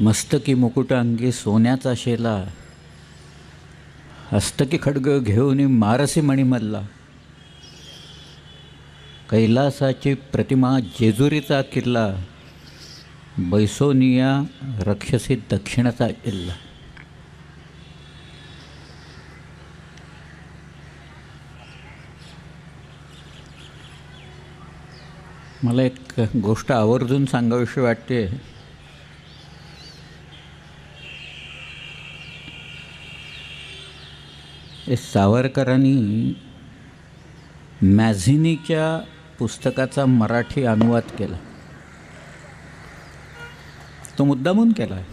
मस्तकी मुकुट अंगी सोन्याचा शेला. हस्तकी खडग घेऊन मारसी मणिमल्ला. कैलासाची प्रतिमा जेजुरीचा किल्ला. बैसोनिया रक्षसी दक्षिणाचा किल्ला. मला एक गोष्ट आवर्जून सांगावीशी वाटते. हे सावरकरांनी मॅझिनीच्या पुस्तकाचा मराठी अनुवाद केला. तो मुद्दामून केला. आहे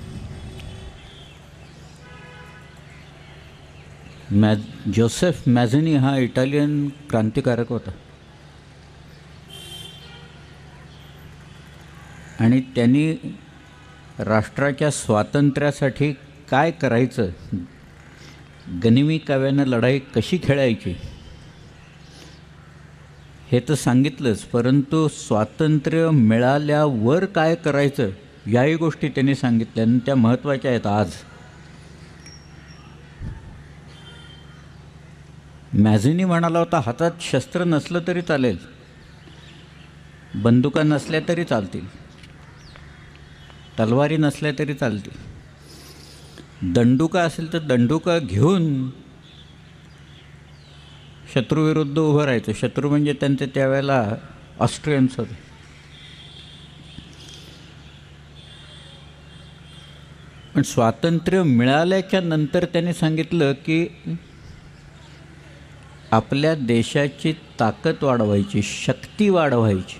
मॅ जोसेफ मॅझिनी हा इटालियन क्रांतिकारक होता. आणि त्यांनी राष्ट्राच्या स्वातंत्र्यासाठी काय करायचं गनिमी काव्यानं लढाई कशी खेळायची? हे तर सांगितलंच परंतु स्वातंत्र्य मिळाल्यावर काय करायचं? याही गोष्टी त्यांनी सांगितल्या आणि त्या महत्त्वाच्या आहेत आज. मॅझिनी म्हणाला होता हातात शस्त्र नसलं तरी चालेल. बंदुका नसल्या तरी चालतील. तलवारी नसल्या तरी चालतील. दंडुका असेल तर दंडुका घेऊन शत्रूविरुद्ध उभं राहायचं. शत्रू म्हणजे त्यांचे त्यावेळेला ऑस्ट्रियन्स होते पण स्वातंत्र्य मिळाल्याच्या नंतर त्यांनी सांगितलं की आपल्या देशाची ताकद वाढवायची शक्ती वाढवायची.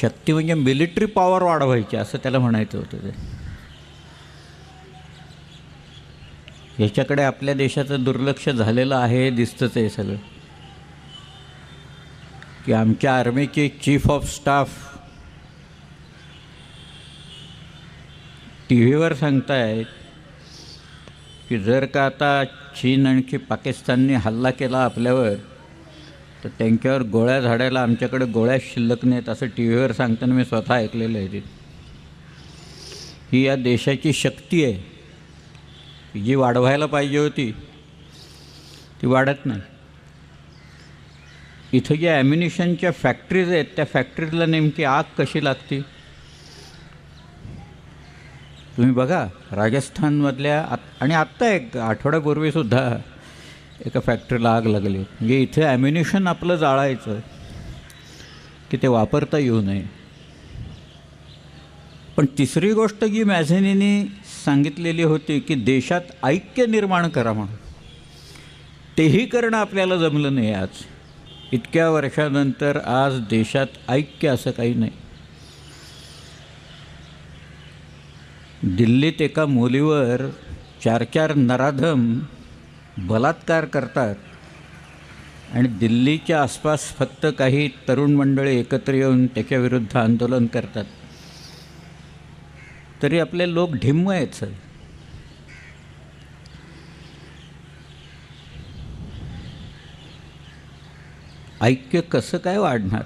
शक्ती म्हणजे मिलिटरी पॉवर वाढवायची असं त्याला म्हणायचं होतं ते. याच्याकडे आपल्या देशाचं दुर्लक्ष झालेलं आहे हे दिसतंच आहे सगळं. की आमच्या आर्मीचे चीफ ऑफ स्टाफ टी व्हीवर सांगतायत की जर का आता चीन आणखी पाकिस्तानने हल्ला केला आपल्यावर तर त्यांच्यावर गोळ्या झाडायला आमच्याकडे गोळ्या शिल्लक नाहीत असं टी व्हीवर सांगताना मी स्वतः ऐकलेलं आहे ते. ही या देशाची शक्ती आहे. की जी वाढवायला पाहिजे होती ती वाढत नाही. इथं ज्या ॲम्युनिशनच्या फॅक्टरीज आहेत त्या फॅक्टरीजला नेमकी आग कशी लागते? तुम्ही बघा राजस्थानमधल्या आत आणि आत्ता एक आठवड्यापूर्वीसुद्धा एका फॅक्टरीला आग लागली. म्हणजे इथे ॲम्युनिशन आपलं जाळायचं की ते वापरता येऊ नये. पण तिसरी गोष्ट जी मॅझेनीनी सांगितलेली होती की देशात ऐक्य निर्माण करा म्हणून. तेही करणं आपल्याला जमलं नाही आज. इतक्या वर्षानंतर आज देशात ऐक्य असं काही नाही. दिल्लीत एका मुलीवर चार चार नराधम बलात्कार करतात आणि दिल्लीच्या आसपास फक्त काही तरुण मंडळी एकत्र येऊन त्याच्याविरुद्ध आंदोलन करतात. तरी आपले लोक ढिम्म आहेत सर. ऐक्य कसं काय वाढणार?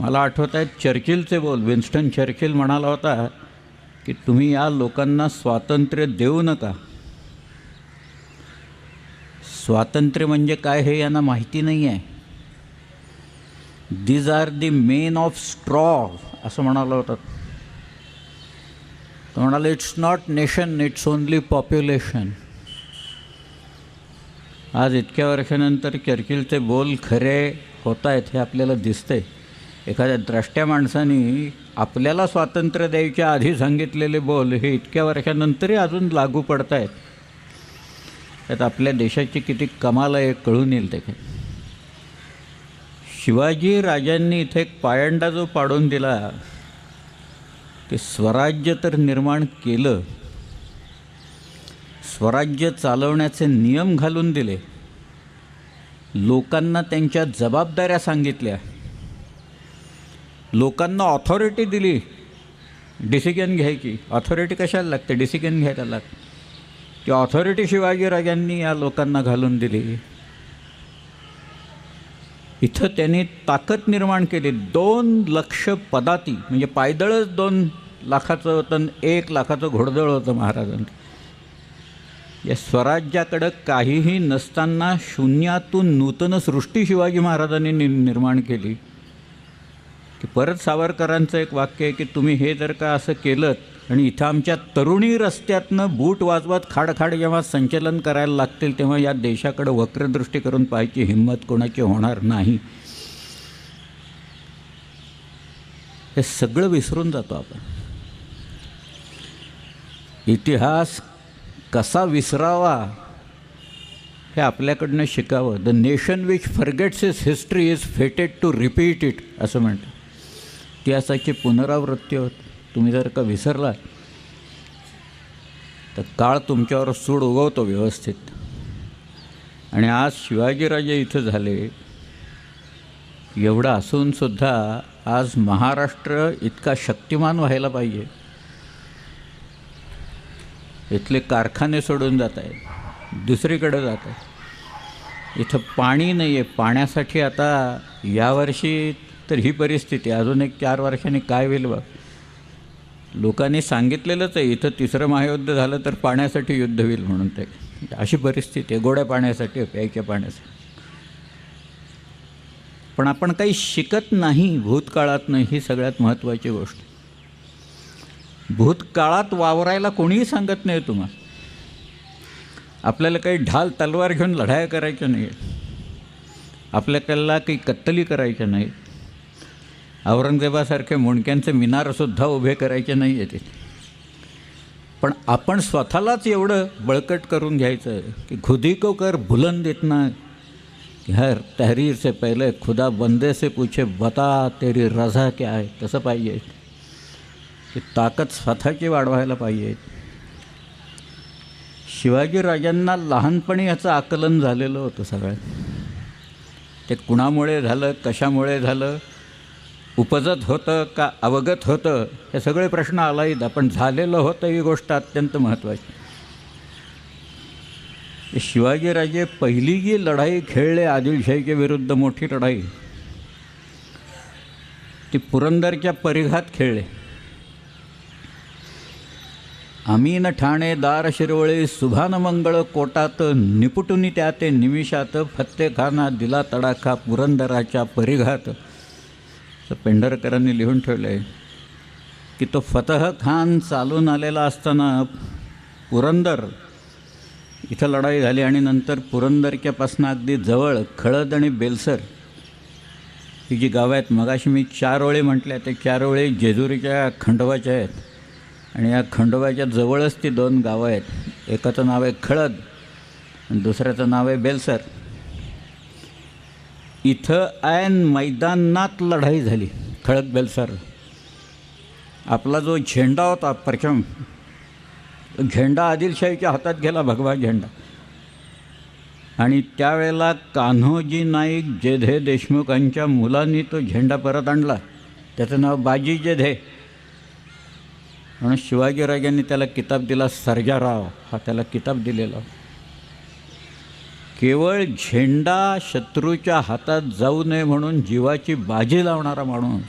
मला आठवत आहेत चर्चिलचे बोल. विन्स्टन चर्चिल म्हणाला होता की तुम्ही या लोकांना स्वातंत्र्य देऊ नका. स्वातंत्र्य म्हणजे काय हे यांना माहिती नाही आहे these are the men of straw असं म्हणाला होता. तो म्हणाला it's not nation it's only population आज इतक्या वर्षानंतर चर्चिलचे बोल खरे होत आहेत हे आपल्याला दिसते एखाद्या द्रष्ट्या माणसाने आपल्याला स्वातंत्र्य द्यायच्या आधी सांगितलेले बोल हे इतक्या वर्षानंतरही अजून लागू पडत आहेत त्यात आपल्या देशाची किती कमाल आहे कळून येईल ते शिवाजी राजांनी इथे एक पायंडा जो पाडून दिला की स्वराज्य तर निर्माण केलं स्वराज्य चालवण्याचे नियम घालून दिले लोकांना त्यांच्या जबाबदाऱ्या सांगितल्या लोकांना ऑथॉरिटी दिली डिसिजन घ्यायची. ऑथॉरिटी कशाला लागते? डिसिजन घ्यायला लागते. ती ऑथॉरिटी शिवाजीराजांनी या लोकांना घालून दिली. इथं त्यांनी ताकद निर्माण केली. दोन लक्ष पदाती म्हणजे पायदळच दोन लाखाचं होतं एक लाखाचं घोडदळ होतं महाराजांचं. या स्वराज्याकडं काहीही नसताना शून्यातून नूतन सृष्टी शिवाजी महाराजांनी नि निर्माण केली. की परत सावरकरांचं एक वाक्य आहे की तुम्ही हे जर का असं केलं आणि इथं आमच्या तरुणी रस्त्यातनं बूट वाजवत खाडखाड जेव्हा संचलन करायला लागतील तेव्हा या देशाकडं वक्रदृष्टी करून पाहायची हिंमत कोणाची होणार नाही. हे सगळं विसरून जातो आपण. इतिहास कसा विसरावा हे आपल्याकडनं शिकावं. The nation which forgets is history is fated to repeat it असं म्हणतं इतिहासाची पुनरावृत्ती होत. तुम्ही जर का विसरला तर काळ तुमच्यावर सूड उगवतो व्यवस्थित. आणि आज शिवाजीराजे इथं झाले. एवढं असूनसुद्धा आज महाराष्ट्र इतका शक्तिमान व्हायला पाहिजे. इथले कारखाने सोडून जात आहेत दुसरीकडे जात आहेत इथं पाणी नाही आहे पाण्यासाठी आता यावर्षी तर ही परिस्थिती अजून एक चार वर्षांनी काय होईल बघ. लोकांनी सांगितलेलंच आहे इथं तिसरं महायुद्ध झालं तर पाण्यासाठी युद्ध होईल म्हणून ते. अशी परिस्थिती आहे गोड्या पाण्यासाठी प्यायच्या पाण्यासाठी. पण आपण काही शिकत नाही भूतकाळातनं ही सगळ्यात महत्त्वाची गोष्ट. भूतकाळात वावरायला कोणीही सांगत नाही तुम्हाला. आपल्याला काही ढाल तलवार घेऊन लढाया करायच्या नाही आपल्याला काही कत्तली करायच्या नाहीत. औरंगजेबासारखे मुंडक्यांचे मिनारसुद्धा उभे करायचे नाही आहेत पण आपण स्वतःलाच एवढं बळकट करून घ्यायचं की खुदी को कर भुलंद इतना. हर तहरीर से पहिले खुदा बंदे से पूछे बता तेरी रजा क्या आहे तसं पाहिजे. की ताकद स्वतःची वाढवायला पाहिजे. शिवाजीराजांना लहानपणी ह्याचं आकलन झालेलं होतं सगळं. ते कुणामुळे झालं कशामुळे झालं? उपजत होतं का अवगत होतं हे सगळे प्रश्न आलाहीत पण झालेलं होतं ही गोष्ट अत्यंत महत्त्वाची. शिवाजीराजे पहिली जी लढाई खेळले आदिलशाहीच्या विरुद्ध मोठी लढाई ती पुरंदरच्या परिघात खेळले. अमीन ठाणे दार शिरवळे सुभान मंगळ कोटात निपुटुनी त्या ते निमिषात फत्तेखाना दिला तडाखा पुरंदराच्या परिघात. तर पेंढरकरांनी लिहून ठेवलं आहे की तो फतह खान चालून आलेला असताना पुरंदर इथं लढाई झाली आणि नंतर पुरंदरच्यापासून अगदी जवळ खळद आणि बेलसर ही जी गावं आहेत मगाशी मी चार ओळी म्हटल्या ते चार ओळी जेजुरीच्या खंडोबाच्या आहेत. आणि या खंडोबाच्या जवळच ती दोन गावं आहेत. एकाचं नाव आहे खळद आणि दुसऱ्याचं नाव आहे बेलसर. इथं ऐन मैदानात लढाई झाली. खळद बेलसर आपला जो झेंडा होता प्रचम झेंडा आदिलशाहीच्या हातात गेला भगवा झेंडा. आणि त्यावेळेला कान्होजी नाईक जेधे देशमुखांच्या मुलांनी तो झेंडा परत आणला. त्याचं नाव बाजी जेधे. म्हणून शिवाजीराजांनी त्याला किताब दिला सर्जाराव हा त्याला किताब दिलेला केवळ झेंडा शत्रूच्या हातात जाऊ नये म्हणून जीवाची बाजी लावणारा माणूस.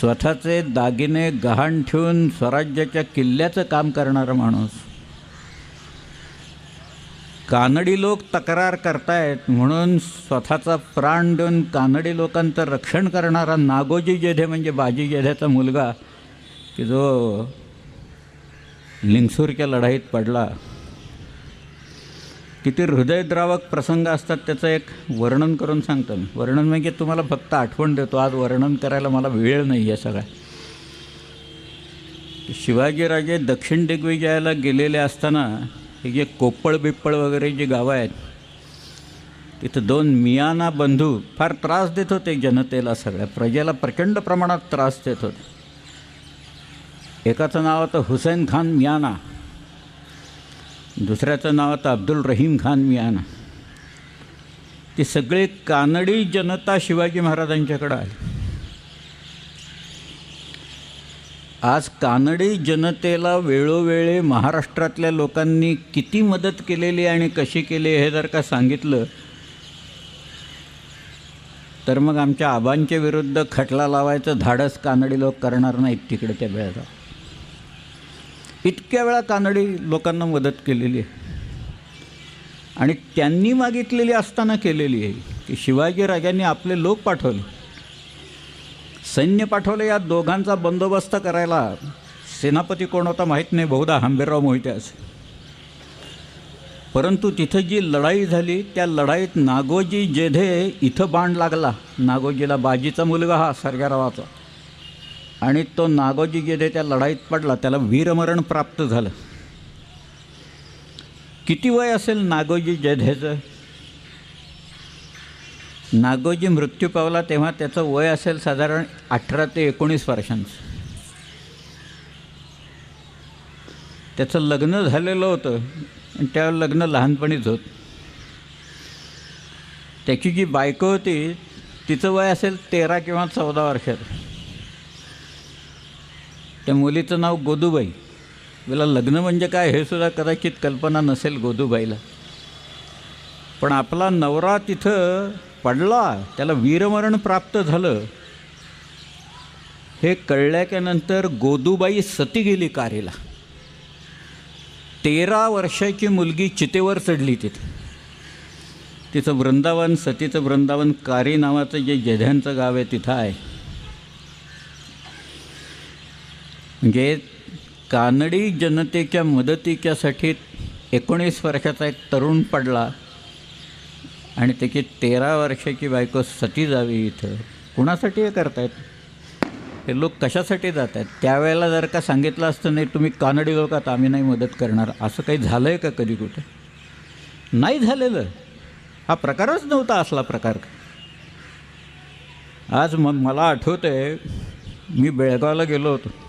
स्वतःचे दागिने गहाण ठेवून स्वराज्याच्या किल्ल्याचं काम करणारा माणूस. कानडी लोक तक्रार करतायत म्हणून स्वतःचा प्राण देऊन कानडी लोकांचं रक्षण करणारा नागोजी जेधे म्हणजे बाजी जेधेचा मुलगा की जो लिंगसूरच्या लढाईत पडला. किती हृदयद्रावक प्रसंग असतात त्याचं एक वर्णन करून सांगतो मी. वर्णन म्हणजे तुम्हाला फक्त आठवण देतो. आज वर्णन करायला मला वेळ नाही आहे सगळा शिवाजीराजे दक्षिण दिग्विजयाला गेलेले असताना हे जे कोप्पळ बिप्पळ वगैरे जी गावं आहेत तिथं दोन मियाना बंधू फार त्रास देत होते जनतेला सगळ्या. प्रजेला प्रचंड प्रमाणात त्रास देत होते. एकाचं नाव होतं हुसेन खान मियाना. दुसऱ्याचं नाव आता अब्दुल रहीम खान मियाना. ती सगळी कानडी जनता शिवाजी महाराजांच्याकडं आली आज कानडी जनतेला वेळोवेळी महाराष्ट्रातल्या लोकांनी किती मदत केलेली आणि कशी केली हे जर का सांगितलं तर मग आमच्या आबांच्या विरुद्ध खटला लावायचं धाडस कानडी लोक करणार नाहीत तिकडे त्या वेळेला इतक्या वेळा कानडी लोकांना मदत केलेली आहे. आणि त्यांनी मागितलेली असताना केलेली आहे की शिवाजी राजांनी आपले लोक पाठवले. सैन्य पाठवले या दोघांचा बंदोबस्त करायला सेनापती कोण होता माहीत नाही बहुधा हंबीरराव मोहिते असे. परंतु तिथं जी लढाई झाली त्या लढाईत नागोजी जेधे इथं बाण लागला. नागोजीला बाजीचा मुलगा हा सरग्यारावाचा आणि तो नागोजी जेधे त्या लढाईत पडला त्याला वीरमरण प्राप्त झालं. किती वय असेल नागोजी जेधेचं? नागोजी मृत्यू पावला तेव्हा त्याचं वय असेल साधारण अठरा ते एकोणीस वर्षांचं. त्याचं लग्न झालेलं होतं आणि त्या लग्न लहानपणीच होत. त्याची जी बायको होती तिचं वय असेल तेरा किंवा चौदा वर्षात त्या मुलीचं नाव गोदूबाई. तिला लग्न म्हणजे काय हे सुद्धा कदाचित कल्पना नसेल गोदूबाईला. पण आपला नवरा तिथं पडला त्याला वीरमरण प्राप्त झालं. हे कळल्याच्यानंतर गोदूबाई सती गेली कारेला. तेरा वर्षाची मुलगी चितेवर चढली तिथं. तिचं वृंदावन सतीचं वृंदावन कारी नावाचं जे जेध्यांचं गाव आहे तिथं आहे. म्हणजे कानडी जनतेच्या मदतीच्यासाठी एकोणीस वर्षाचा एक तरुण पडला आणि त्याची तेरा वर्षाची बायको सती जावी इथं. कुणासाठी हे करतायत? हे लोक कशासाठी जात आहेत त्यावेळेला जर का सांगितलं असतं नाही तुम्ही कानडी लोक आता आम्ही नाही मदत करणार. असं काही झालं आहे का कधी कुठे? नाही झालेलं. हा प्रकारच नव्हता असला प्रकार. आज मग मला आठवतं आहे मी बेळगावला गेलो होतो.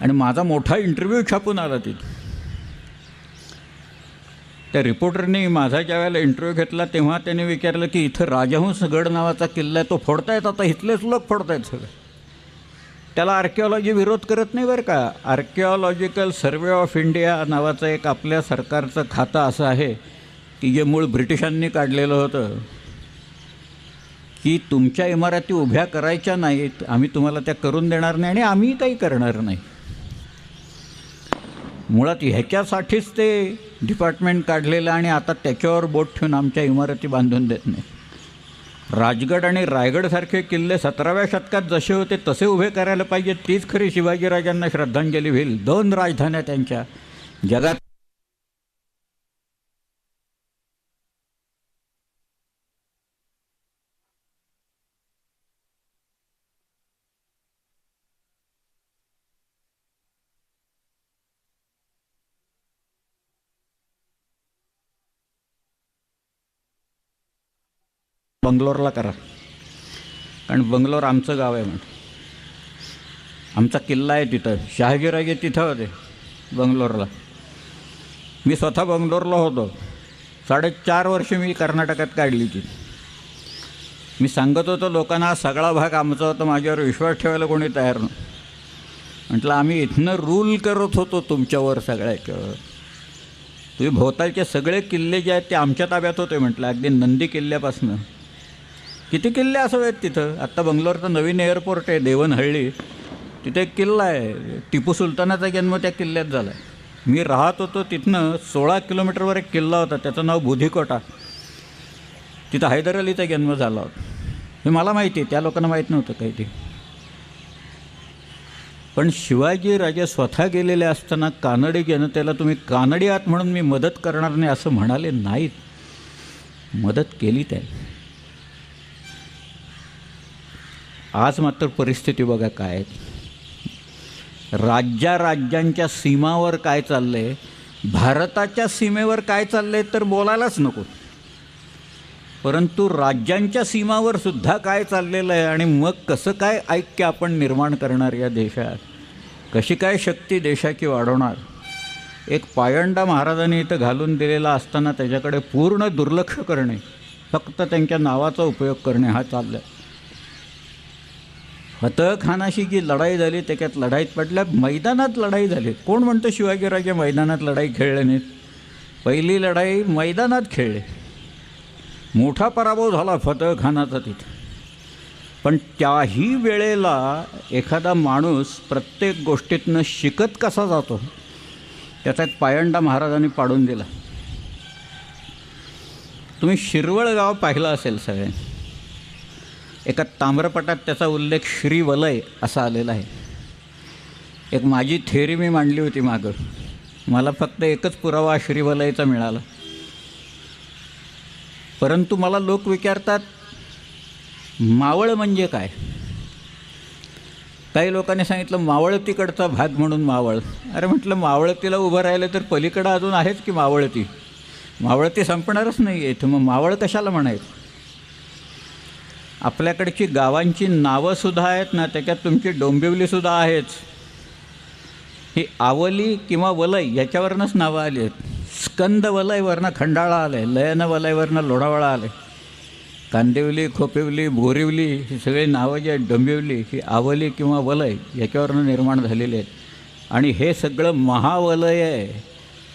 आणि माझा मोठा इंटरव्ह्यू छापून आला तिथे. त्या रिपोर्टरने माझा ज्या वेळेला इंटरव्ह्यू घेतला तेव्हा त्याने विचारलं की इथं राजहंस गड नावाचा किल्ला आहे तो फोडतायत आता? इथलेच लोक फोडतायत सगळे. त्याला आर्किओलॉजी विरोध करत नाही बरं का? आर्किओलॉजिकल सर्वे ऑफ इंडिया नावाचं एक आपल्या सरकारचं खातं असं आहे की जे मूळ ब्रिटिशांनी काढलेलं होतं की तुमच्या इमारती उभ्या करायच्या नाहीत आम्ही तुम्हाला त्या करून देणार नाही आणि आम्ही काही करणार नाही. मुळात ह्याच्यासाठीच ते डिपार्टमेंट काढलेलं आणि आता त्याच्यावर बोट ठेवून आमच्या इमारती बांधून देत नाही. राजगड आणि रायगडसारखे किल्ले सतराव्या शतकात जसे होते तसे उभे करायला पाहिजे तीच खरी शिवाजीराजांना श्रद्धांजली होईल. दोन राजधान्या त्यांच्या. जगात बंगलोरला करा. कारण बंगलोर आमचं गाव आहे म्हणून. आमचा किल्ला आहे तिथं. शहाजीराजे तिथं होते बंगलोरला. मी स्वतः बंगलोरला होतो. साडेचार वर्ष मी कर्नाटकात काढली ती. मी सांगत होतो लोकांना हा सगळा भाग आमचा होता माझ्यावर विश्वास ठेवायला कोणी तयार नव्हतं. म्हटलं आम्ही इथनं रूल करत होतो तुमच्यावर सगळ्याच्यावर तुम्ही भोवतालचे सगळे किल्ले जे आहेत ते आमच्या ताब्यात होते म्हटलं. अगदी नंदी किल्ल्यापासनं. किती किल्ले असावेत तिथं? आत्ता बंगलोरचं नवीन एअरपोर्ट आहे देवनहळ्ळी. तिथे एक किल्ला आहे. टिपू सुलतानाचा जन्म त्या किल्ल्यात झाला आहे मी राहत होतो तिथनं सोळा किलोमीटरवर एक किल्ला होता त्याचं नाव बुधिकोटा. तिथं हैदर अलीचा जन्म झाला होता. हे मला माहिती आहे त्या लोकांना माहीत नव्हतं काही ते. पण शिवाजी राजे स्वतः गेलेले असताना कानडी जनतेला तुम्ही कानडी आहात म्हणून मी मदत करणार नाही असं म्हणाले नाहीत. मदत केली त्याने. आज मात्र परिस्थिती बघा काय राज्या राज्यांच्या सीमावर काय चाललं आहे भारताच्या सीमेवर काय चाललं आहे तर बोलायलाच नको. परंतु राज्यांच्या सीमावर सुद्धा काय चाललेलं आहे आणि मग कसं काय ऐक्य आपण निर्माण करणार या देशात? कशी काय शक्ती देशाची वाढवणार? एक पायंडा महाराजांनी इथं घालून दिलेला असताना त्याच्याकडे पूर्ण दुर्लक्ष करणे फक्त त्यांच्या नावाचा उपयोग करणे हा चालला आहे फतहखानाशी जी लढाई झाली त्याच्यात लढाईत पडल्या मैदानात लढाई झाली. कोण म्हणतं शिवाजीराजे मैदानात लढाई खेळले नाहीत? पहिली लढाई मैदानात खेळले. मोठा पराभव झाला फतहखानाचा तिथे. पण त्याही वेळेला एखादा माणूस प्रत्येक गोष्टीतनं शिकत कसा जातो? त्याचा एक पायंडा महाराजांनी पाडून दिला. तुम्ही शिरवळ गाव पाहिलं असेल सगळ्यांनी. एका ताम्रपटात त्याचा उल्लेख श्रीवलय असा आलेला आहे. एक माझी थेअरी मी मांडली होती मागं. मला फक्त एकच पुरावा श्रीवलयचा मिळाला. परंतु मला लोक विचारतात मावळ म्हणजे काय? काही लोकांनी सांगितलं मावळतीकडचा भाग म्हणून मावळ. अरे म्हटलं मावळतीला उभं राहिलं तर पलीकडं अजून आहेच की मावळती? मावळती संपणारच नाही आहे तर मग मावळ कशाला म्हणायचं? आपल्याकडची गावांची नावंसुद्धा आहेत ना त्याच्यात तुमची डोंबिवलीसुद्धा आहेच ही आवली किंवा वलय याच्यावरनंच नावं आली आहेत. स्कंद वलयवरनं खंडाळा आलं आहे लयन वलयवरनं लोढावळा आलं आहे कांदिवली खोपिवली बोरिवली ही सगळी नावं जी आहेत डोंबिवली ही आवली किंवा वलय याच्यावरनं निर्माण झालेली आहेत. आणि हे सगळं महावलय आहे.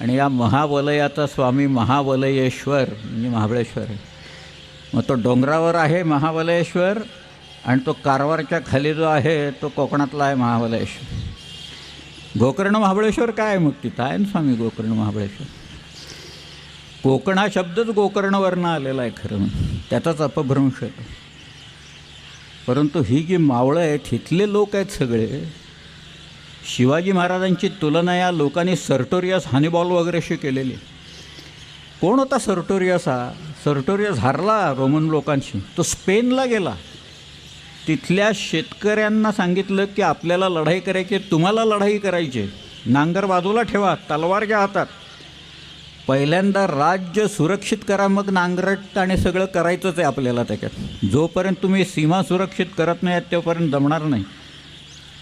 आणि या महावलयाचा स्वामी महावलयेश्वर म्हणजे महाबळेश्वर आहे. मग तो डोंगरावर आहे महाबलेश्वर आणि तो कारवारच्या खाली जो आहे तो कोकणातला आहे महाबलेश्वर. गोकर्ण महाबळेश्वर काय आहे मग तिथं? आहे ना स्वामी गोकर्ण महाबळेश्वर. कोकण हा शब्दच गोकर्णवरनं आलेला आहे खरं म्हणजे. त्याचाच अपभ्रंश आहे परंतु ही जी मावळं आहेत तिथले लोक आहेत सगळे शिवाजी महाराजांची तुलना या लोकांनी सर्टोरियस हनीबॉल वगैरेशी केलेली आहे. कोण होता सर्टोरियस हा? सर्टोरियस हारला रोमन लोकांशी. तो स्पेनला गेला. तिथल्या शेतकऱ्यांना सांगितलं की आपल्याला लढाई करायची आहे, तुम्हाला लढाई करायची आहे. नांगर बाजूला ठेवा तलवार घ्या हातात. पहिल्यांदा राज्य सुरक्षित करा मग नांगरट आणि सगळं करायचंच आहे आपल्याला त्याच्यात. जोपर्यंत तुम्ही सीमा सुरक्षित करत नाही तोपर्यंत जमणार नाही.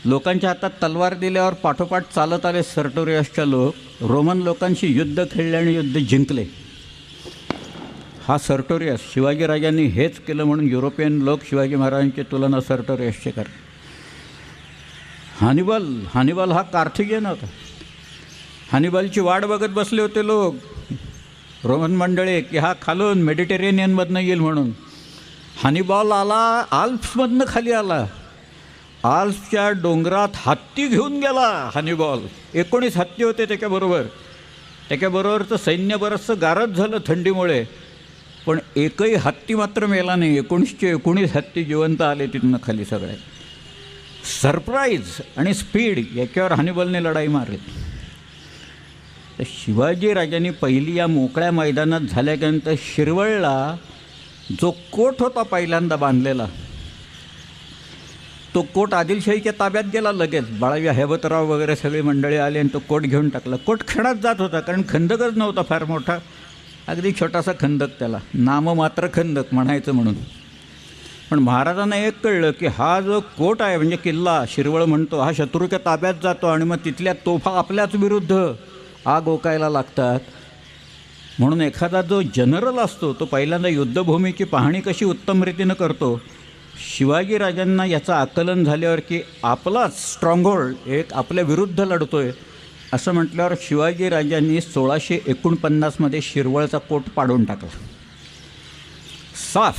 लोकांच्या हातात तलवार दिल्यावर पाठोपाठ चालत आले सर्टोरियसच्या लोक. रोमन लोकांशी युद्ध खेळले आणि युद्ध जिंकले. हा सर्टोरियस. शिवाजीराजांनी हेच केलं म्हणून युरोपियन लोक शिवाजी महाराजांची तुलना सर्टोरियसची करतात. हानिबल हानिबल हा कार्थिगियन होता. हानिबलची वाट बघत बसले होते लोक. रोमन मंडळी की हा खालून मेडिटेरेनियनमधनं येईल म्हणून. हानिबॉल आला आल्प्समधनं खाली आला. आल्प्सच्या डोंगरात हत्ती घेऊन गेला हानिबॉल. एकोणीस हत्ती होते त्याच्याबरोबर. त्याच्याबरोबरचं सैन्य बरंचसं गारद झालं थंडीमुळे. पण एकही हत्ती मात्र मेला नाही. एकोणीसशे एकोणीस हत्ती जिवंत आले तिथनं खाली सगळे. सरप्राईज आणि स्पीड याच्यावर हानिबलने लढाई मारली. तर शिवाजी राजांनी पहिली या मोकळ्या मैदानात झाल्यानंतर शिरवळला. जो कोट होता पहिल्यांदा बांधलेला तो कोट आदिलशाहीच्या ताब्यात गेला लगेच. बाळाजी हेबतराव वगैरे सगळी मंडळी आली आणि तो कोट घेऊन टाकला. कोट खेळात जात होता कारण खंदकच नव्हता फार मोठा. अगदी छोटासा खंदक त्याला. नाममात्र खंदक म्हणायचं म्हणून. पण महाराजांना एक कळलं की हा जो कोट आहे म्हणजे किल्ला शिरवळ म्हणतो हा शत्रूच्या ताब्यात जातो आणि मग तिथल्या तोफा आपल्याच विरुद्ध आग ओकायला लागतात. म्हणून एखादा जो जनरल असतो तो पहिल्यांदा युद्धभूमीची पाहणी कशी उत्तम रीतीनं करतो शिवाजीराजांना याचं आकलन झाल्यावर की आपलाच स्ट्रॉंगहोल्ड एक आपल्या विरुद्ध लढतो आहे असं म्हटल्यावर शिवाजीराजांनी सोळाशे एकोणपन्नासमध्ये शिरवळचा कोट पाडून टाकला. साफ.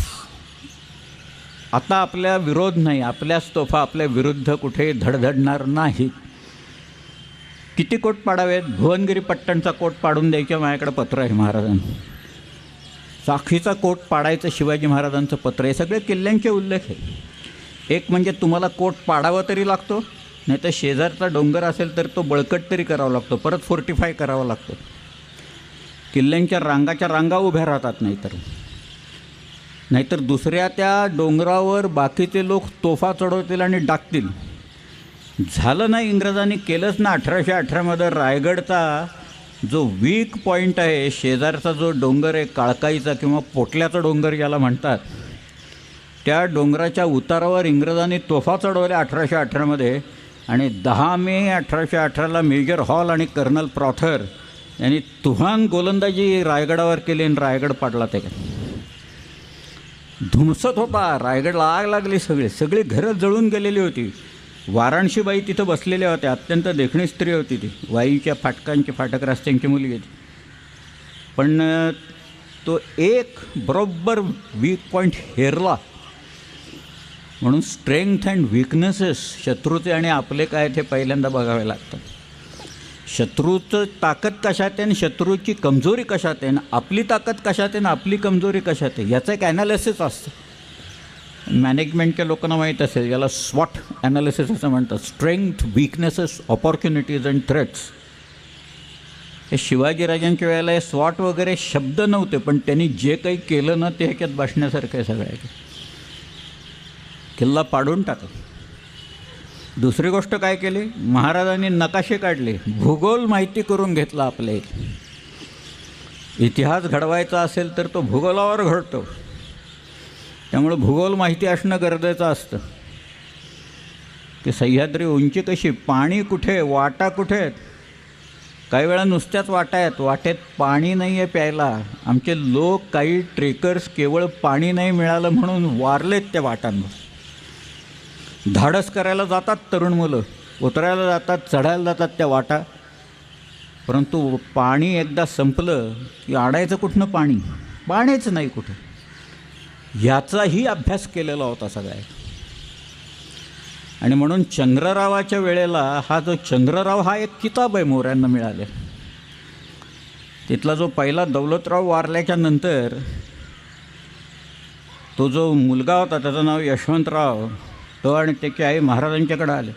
आता आपल्या विरोध नाही आपल्याच तोफा आपल्या विरुद्ध कुठे धडधडणार नाही. किती कोट पाडावेत? भुवनगिरी पट्टणचा कोट पाडून द्यायचं माझ्याकडे पत्र आहे महाराजांना. साखीचा कोट पाडायचं शिवाजी महाराजांचं पत्र हे सगळे किल्ल्यांचे उल्लेख आहे. एक म्हणजे तुम्हाला कोट पाडावा तरी लागतो नाही तर शेजारचा डोंगर असेल तर तो बळकट तरी करावा लागतो. परत फोर्टिफाय करावा लागतो. किल्ल्यांच्या रांगाच्या रांगा उभ्या राहतात नाहीतर. नाहीतर दुसऱ्या त्या डोंगरावर बाकीचे लोक तोफा चढवतील आणि डाकतील. झालं नाही इंग्रजांनी केलंच ना अठराशे अठरामध्ये रायगडचा जो वीक पॉईंट आहे शेजारचा जो डोंगर आहे काळकाईचा किंवा पोटल्याचा डोंगर ज्याला म्हणतात त्या डोंगराच्या उतारावर इंग्रजांनी तोफा चढवल्या अठराशे अठरामध्ये आणि दहा मे अठराशे अठराला मेजर हॉल आणि कर्नल प्रॉथर यांनी तुहान गोलंदाजी रायगडावर केली आणि रायगड पाडला ते. धुमसत होता. रायगडला आग लागली सगळी. सगळी घरं जळून गेलेली होती. वाराणशीबाई तिथं बसलेल्या होत्या. अत्यंत देखणी स्त्री होती ती. वाईच्या फाटकांची फाटक रस्त्यांची मुलगी होती. पण तो एक बरोबर वीक पॉईंट हेरला. म्हणून स्ट्रेंथ अँड विकनेसेस शत्रूचे आणि आपले काय ते पहिल्यांदा बघावे लागतात. शत्रूचं ताकद कशात आहे आणि शत्रूची कमजोरी कशात आहे आणि आपली ताकद कशात आहे आणि आपली कमजोरी कशात आहे याचं एक ॲनालिसिस असतं. मॅनेजमेंटच्या लोकांना माहीत असेल याला स्वॉट ॲनालिसिस असं म्हणतात. Strength weaknesses opportunities and threats हे शिवाजीराजांच्या वेळेला हे स्वॉट वगैरे शब्द नव्हते पण त्यांनी जे काही केलं ना ते ह्याच्यात बसण्यासारखं आहे सगळ्या किल्ला पाडून टाकला. दुसरी गोष्ट काय केली? महाराजांनी नकाशे काढले. भूगोल माहिती करून घेतला आपल्या इतिहास घडवायचा असेल तर तो भूगोलावर घडतो. त्यामुळं भूगोल माहिती असणं गरजेचं असतं. की सह्याद्री उंची कशी? पाणी कुठे? वाटा कुठे? आहेत काही वेळा नुसत्याच वाटा आहेत. वाटेत पाणी नाही आहे प्यायला. आमचे लोक काही ट्रेकर्स केवळ पाणी नाही मिळालं म्हणून वारलेत त्या वाटांवर. धाडस करायला जातात तरुण मुलं. उतरायला जातात चढायला जातात त्या वाटा. परंतु पाणी एकदा संपलं की आडायचं कुठनं पाणी? पाण्याचं नाही कुठं. ह्याचाही अभ्यास केलेला होता सगळ्या. आणि म्हणून चंद्ररावाच्या वेळेला हा जो चंद्रराव हा एक किताब आहे मोऱ्यांना मिळाले. तिथला जो पहिला दौलतराव वारल्याच्या नंतर तो जो मुलगा होता त्याचं नाव यशवंतराव तो आणि त्याची आई महाराजांच्याकडे आले.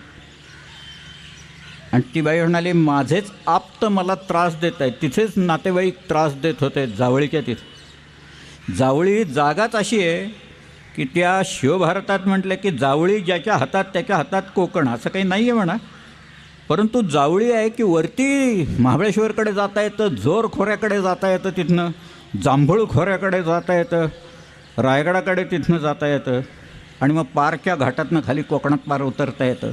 आणि ती बाई म्हणाली माझेच आप्त मला त्रास देत आहेत. तिथेच नातेवाईक त्रास देत होते जावळीच्या तिथे. जावळी जागाच अशी आहे की त्या शिवभारतात म्हटलं की जावळी ज्याच्या हातात त्याच्या हातात कोकण असं काही नाही आहे म्हणा. परंतु जावळी आहे की वरती महाबळेश्वरकडे जाता येतं जोर खोऱ्याकडे जाता येतं तिथनं जांभूळ खोऱ्याकडे जाता येतं रायगडाकडे तिथनं जाता येतं. आणि मग पारच्या घाटातनं खाली कोकणात पार उतरता येतं.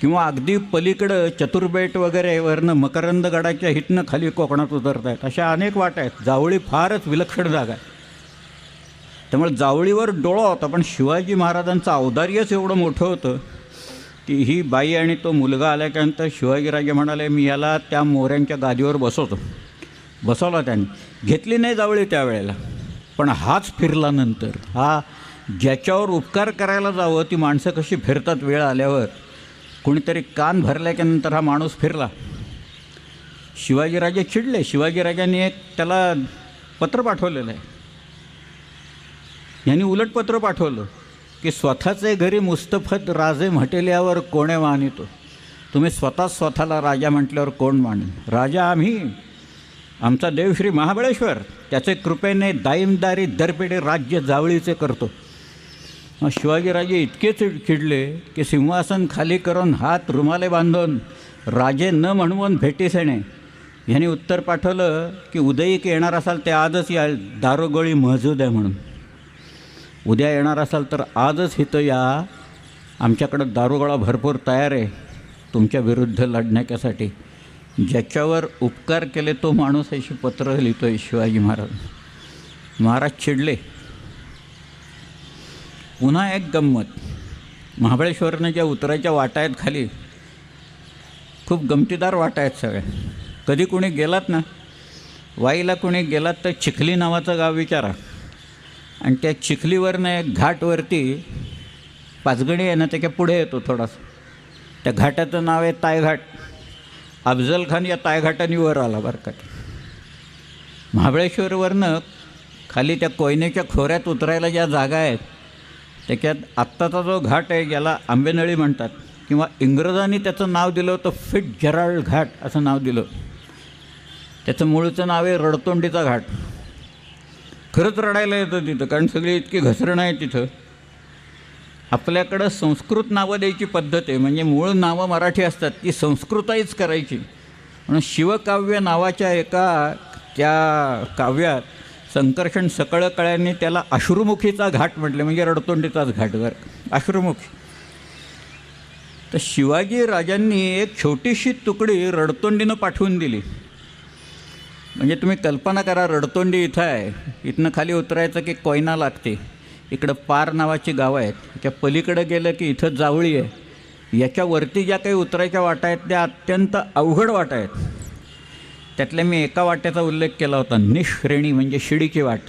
किंवा अगदी पलीकडं चतुर्बेट वगैरे वरनं मकरंदगडाच्या हितनं खाली कोकणात उतरता येत. अशा अनेक वाटा आहेत. जावळी फारच विलक्षण जागा आहे. त्यामुळे जावळीवर डोळा होता पण शिवाजी महाराजांचं औदार्यच एवढं मोठं होतं की ही बाई आणि तो मुलगा आल्याच्यानंतर शिवाजीराजे म्हणाले मी याला त्या मोऱ्यांच्या गादीवर बसवतो. बसवला त्यांनी. घेतली नाही जावळी त्यावेळेला पण हाच फिरला नंतर. हा ज्याच्यावर उपकार करायला जावं ती माणसं कशी फिरतात वेळ आल्यावर. कोणीतरी कान भरल्याच्यानंतर हा माणूस फिरला. शिवाजीराजे चिडले. शिवाजीराजांनी एक त्याला पत्र पाठवलेलं आहे यांनी उलट पत्र पाठवलं की स्वतःचे घरी मुस्तफत राजे म्हटल्यावर कोणे मानितो? तुम्ही स्वतः स्वतःला राजा म्हटल्यावर कोण मानेल? राजा आम्ही. आमचा देव श्री महाबळेश्वर. त्याचे कृपेने दाईमदारी दरपेडे राज्य जावळीचे करतो. मग शिवाजीराजे इतके चिड चिडले की सिंहासन खाली करून हात रुमाले बांधून राजे न म्हणवून भेटीस येणे. ह्याने उत्तर पाठवलं की उदयिक येणार असाल ते आजच या दारोगोळी महजूद आहे म्हणून. उद्या येणार असाल तर आजच इथं या. आमच्याकडं दारोगोळा भरपूर तयार आहे तुमच्या विरुद्ध लढण्याच्यासाठी ज्याच्यावर उपकार केले तो माणूस अशी पत्र लिहितो आहे शिवाजी महाराज. महाराज चिडले. पुन्हा एक गंमत. महाबळेश्वरनं ज्या उतरायच्या वाटा आहेत खाली खूप गमतीदार वाटा आहेत सगळ्या. कधी कोणी गेलात ना वाईला कोणी गेलात तर चिखली नावाचं गाव विचारा. आणि त्या चिखलीवरनं एक घाटवरती पाचगणी आहे ना त्याच्या पुढे येतो थोडासा. त्या घाटाचं नाव आहे तायघाट अफजल खान या तायघाटाने वर आला बरं का. महाबळेश्वरवरनं खाली त्या कोयनेच्या खोऱ्यात उतरायला ज्या जागा आहेत त्याच्यात आत्ताचा जो घाट आहे याला आंबेनळी म्हणतात किंवा इंग्रजांनी त्याचं नाव दिलं होतं फिट जराल्ड घाट असं नाव दिलं. त्याचं मूळचं नाव आहे रडतोंडीचा घाट. खरंच रडायला येतं तिथं कारण सगळी इतकी घसरणं आहे तिथं. आपल्याकडं संस्कृत नावं द्यायची पद्धत आहे म्हणजे मूळ नावं मराठी असतात ती संस्कृताईच करायची. म्हणून शिवकाव्य नावाच्या एका त्या काव्यात संकर्षण सकळकळ्यांनी त्याला अश्रुमुखीचा घाट म्हटले म्हणजे रडतोंडीचाच घाट वर. अश्रुमुखी. तर शिवाजी राजांनी एक छोटीशी तुकडी रडतोंडीनं पाठवून दिली. म्हणजे तुम्ही कल्पना करा रडतोंडी इथं आहे. इथनं खाली उतरायचं की कोयना लागते. इकडं पार नावाची गावं आहेत. त्या पलीकडं गेलं की इथं जावळी आहे. याच्यावरती ज्या काही उतरायच्या वाटा आहेत त्या अत्यंत अवघड वाटा आहेत. त्यातल्या मी एका वाट्याचा उल्लेख केला होता निश्रेणी म्हणजे शिडीची वाट.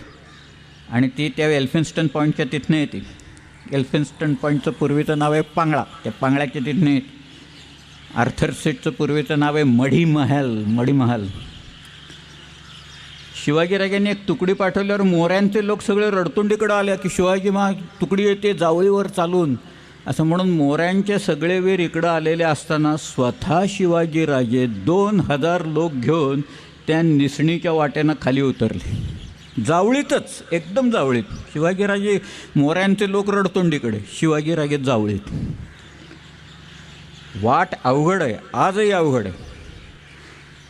आणि ती त्या एल्फिन्स्टन पॉईंटच्या तिथनं येते. एल्फिन्स्टन पॉईंटचं पूर्वीचं नाव आहे पांगळा. त्या पांगळ्याच्या तिथनं येते. आर्थर सेटचं पूर्वीचं नाव आहे मढी महल मढी महल शिवाजीराजांनी एक तुकडी पाठवल्यावर मोऱ्यांचे लोक सगळे रडतुंडीकडे आले की शिवाजी महा तुकडी येते जावळीवर चालून. असं म्हणून मोऱ्यांचे सगळे वीर इकडं आलेले असताना स्वतः शिवाजीराजे दोन हजार लोक घेऊन त्या निसणीच्या वाट्यानं खाली उतरले. जावळीतच एकदम जावळीत. शिवाजीराजे मोऱ्यांचे लोक रडतोंडीकडे. शिवाजीराजे जावळीत. वाट अवघड आहे आजही अवघड आहे.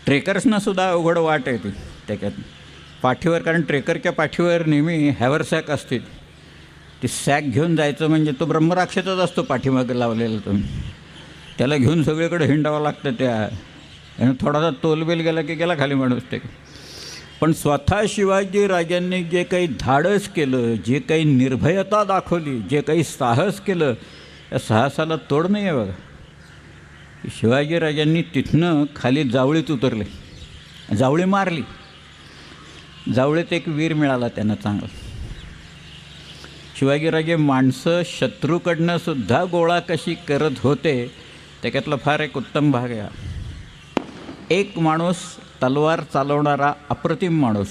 ट्रेकर्सनासुद्धा अवघड वाट आहे ती. त्याच्यात पाठीवर कारण ट्रेकरच्या पाठीवर नेहमी हॅवरसॅक असते ती सॅक घेऊन जायचं म्हणजे तो ब्रह्मराक्षसच असतो पाठीमागे लावलेला तुम्ही त्याला घेऊन सगळीकडे हिंडावं लागतं त्या. आणि थोडासा तोलबेल गेला की गेला खाली माणूस ते. पण स्वतः शिवाजी राजांनी जे काही धाडस केलं जे काही निर्भयता दाखवली जे काही साहस केलं त्या साहसाला तोड नाही आहे बघा. शिवाजीराजांनी तिथनं खाली जावळीत उतरले. जावळी मारली. जावळीत एक वीर मिळाला त्यांना चांगला. शिवाजीराजे माणसं शत्रूकडनं सुद्धा गोळा कशी करत होते त्याच्यातला फार एक उत्तम भाग आहे एक माणूस तलवार चालवणारा अप्रतिम माणूस.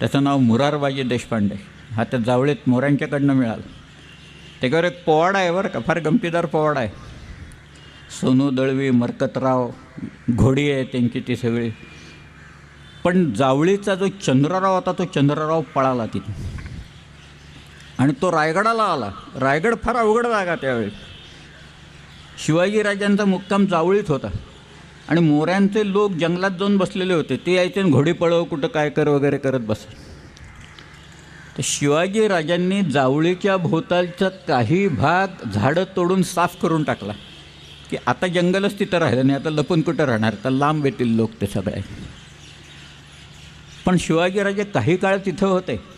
त्याचं नाव मुरारबाजी देशपांडे. हा त्या जावळीत मोरांच्याकडनं मिळाला. त्याच्यावर एक पोवाडा आहे बरं का फार गमतीदार पोवाडा आहे. सोनू दळवी मरकतराव घोडी आहे त्यांची ती सगळी. पण जावळीचा जो चंद्रराव होता तो चंद्रराव पळाला तिथे. आणि तो रायगडाला आला. रायगड फार अवघड जागा त्यावेळी शिवाजीराजांचा मुक्काम जावळीत होता. आणि मोऱ्यांचे लोक जंगलात जाऊन बसलेले होते. ते यायचे घोडी पळव कुठं काय कर वगैरे करत बस. तर शिवाजीराजांनी जावळीच्या भोवतालचा काही भाग झाडं तोडून साफ करून टाकला. की आता जंगलच तिथं राहिलं नाही. आता लपून कुठं राहणार? तर लांब येतील लोक ते सगळे. पण शिवाजीराजे काही काळ तिथं होते.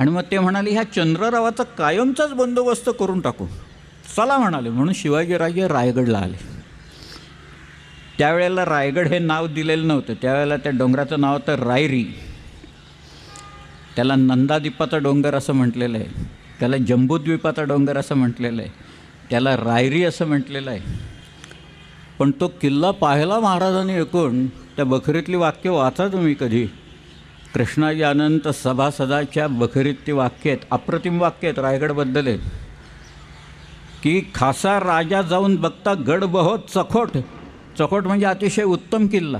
आणि मग ते म्हणाले ह्या चंद्ररावाचा कायमचाच बंदोबस्त करून टाकू. चला म्हणाले म्हणून शिवाजीराजे रायगडला आले. त्यावेळेला रायगड हे नाव दिलेलं नव्हतं. त्यावेळेला त्या डोंगराचं नाव होतं रायरी. त्याला नंदादीपाचा डोंगर असं म्हटलेलं आहे. त्याला जम्बूद्वीपाचा डोंगर असं म्हटलेलं आहे. त्याला रायरी असं म्हटलेलं आहे. पण तो किल्ला पाहायला महाराजांनी ऐकून. त्या बखरीतली वाक्य वाचा तुम्ही कधी. कृष्णाजी अनंत सभासदाच्या बखरीत ती वाक्य आहेत अप्रतिम वाक्य आहेत रायगडबद्दल आहेत. की खासा राजा जाऊन बघता गड बहोत चखोट. चखोट म्हणजे अतिशय उत्तम किल्ला.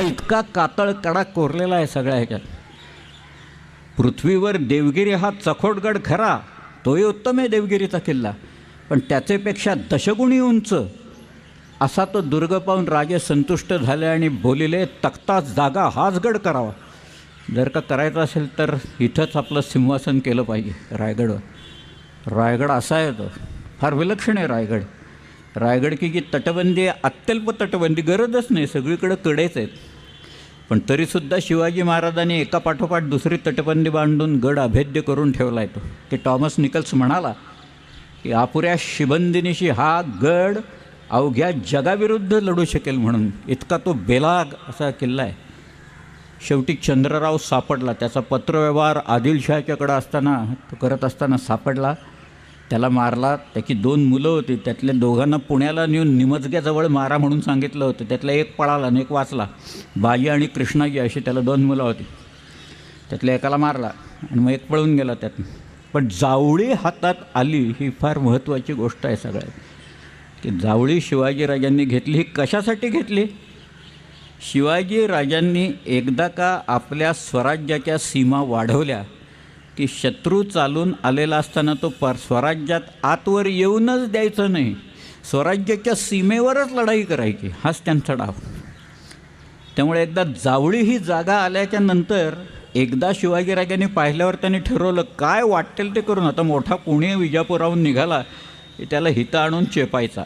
इतका कातळ कडा कोरलेला आहे सगळ्या ह्याच्यात. पृथ्वीवर देवगिरी हा चखोटगड खरा. तोही उत्तम आहे देवगिरीचा किल्ला. पण त्याचेपेक्षा दशगुणी उंच असा तो दुर्ग पाहून राजे संतुष्ट झाले आणि बोलिले तख्ता जागा हाच गड करावा. जर का करायचं असेल तर इथंच आपलं सिंहासन केलं पाहिजे रायगडवर. रायगड असा आहे तो. फार विलक्षण आहे रायगड. रायगड की जी तटबंदी आहे अत्यल्प तटबंदी गरजच नाही. सगळीकडं कडेच आहेत. पण तरीसुद्धा शिवाजी महाराजांनी एका पाठोपाठ दुसरी तटबंदी बांधून गड अभेद्य करून ठेवला आहे तो की टॉमस निकल्स म्हणाला की अपुऱ्या शिबंदिनीशी हा गड अवघ्या जगाविरुद्ध लढू शकेल म्हणून. इतका तो बेलाग असा किल्ला आहे. शेवटी चंद्रराव सापडला. त्याचा पत्रव्यवहार आदिलशहाच्याकडं असताना तो करत असताना सापडला. त्याला मारला. त्याची दोन मुलं होती. त्यातल्या दोघांना पुण्याला नेऊन निमजग्याजवळ मारा म्हणून सांगितलं होतं. त्यातला एक पळाला आणि एक वाचला. बाजी आणि कृष्णाजी अशी त्याला दोन मुलं होती. त्यातल्या एकाला मारला आणि मग एक पळून गेला त्यात. पण जावळी हातात आली ही फार महत्त्वाची गोष्ट आहे सगळ्यात. की जावळी शिवाजीराजांनी घेतली. ही कशासाठी घेतली? शिवाजी राजांनी एकदा का आपल्या स्वराज्याच्या सीमा वाढवल्या की शत्रू चालून आलेला असताना तो पर स्वराज्यात आतवर येऊनच द्यायचं नाही. स्वराज्याच्या सीमेवरच लढाई करायची. हाच त्यांचा डाव. त्यामुळे एकदा जावळी ही जागा आल्याच्यानंतर एकदा शिवाजीराजांनी पाहिल्यावर त्यांनी ठरवलं काय वाटेल ते करून. आता मोठा पुणे विजापुराहून निघाला की त्याला हिता आणून चेपायचा.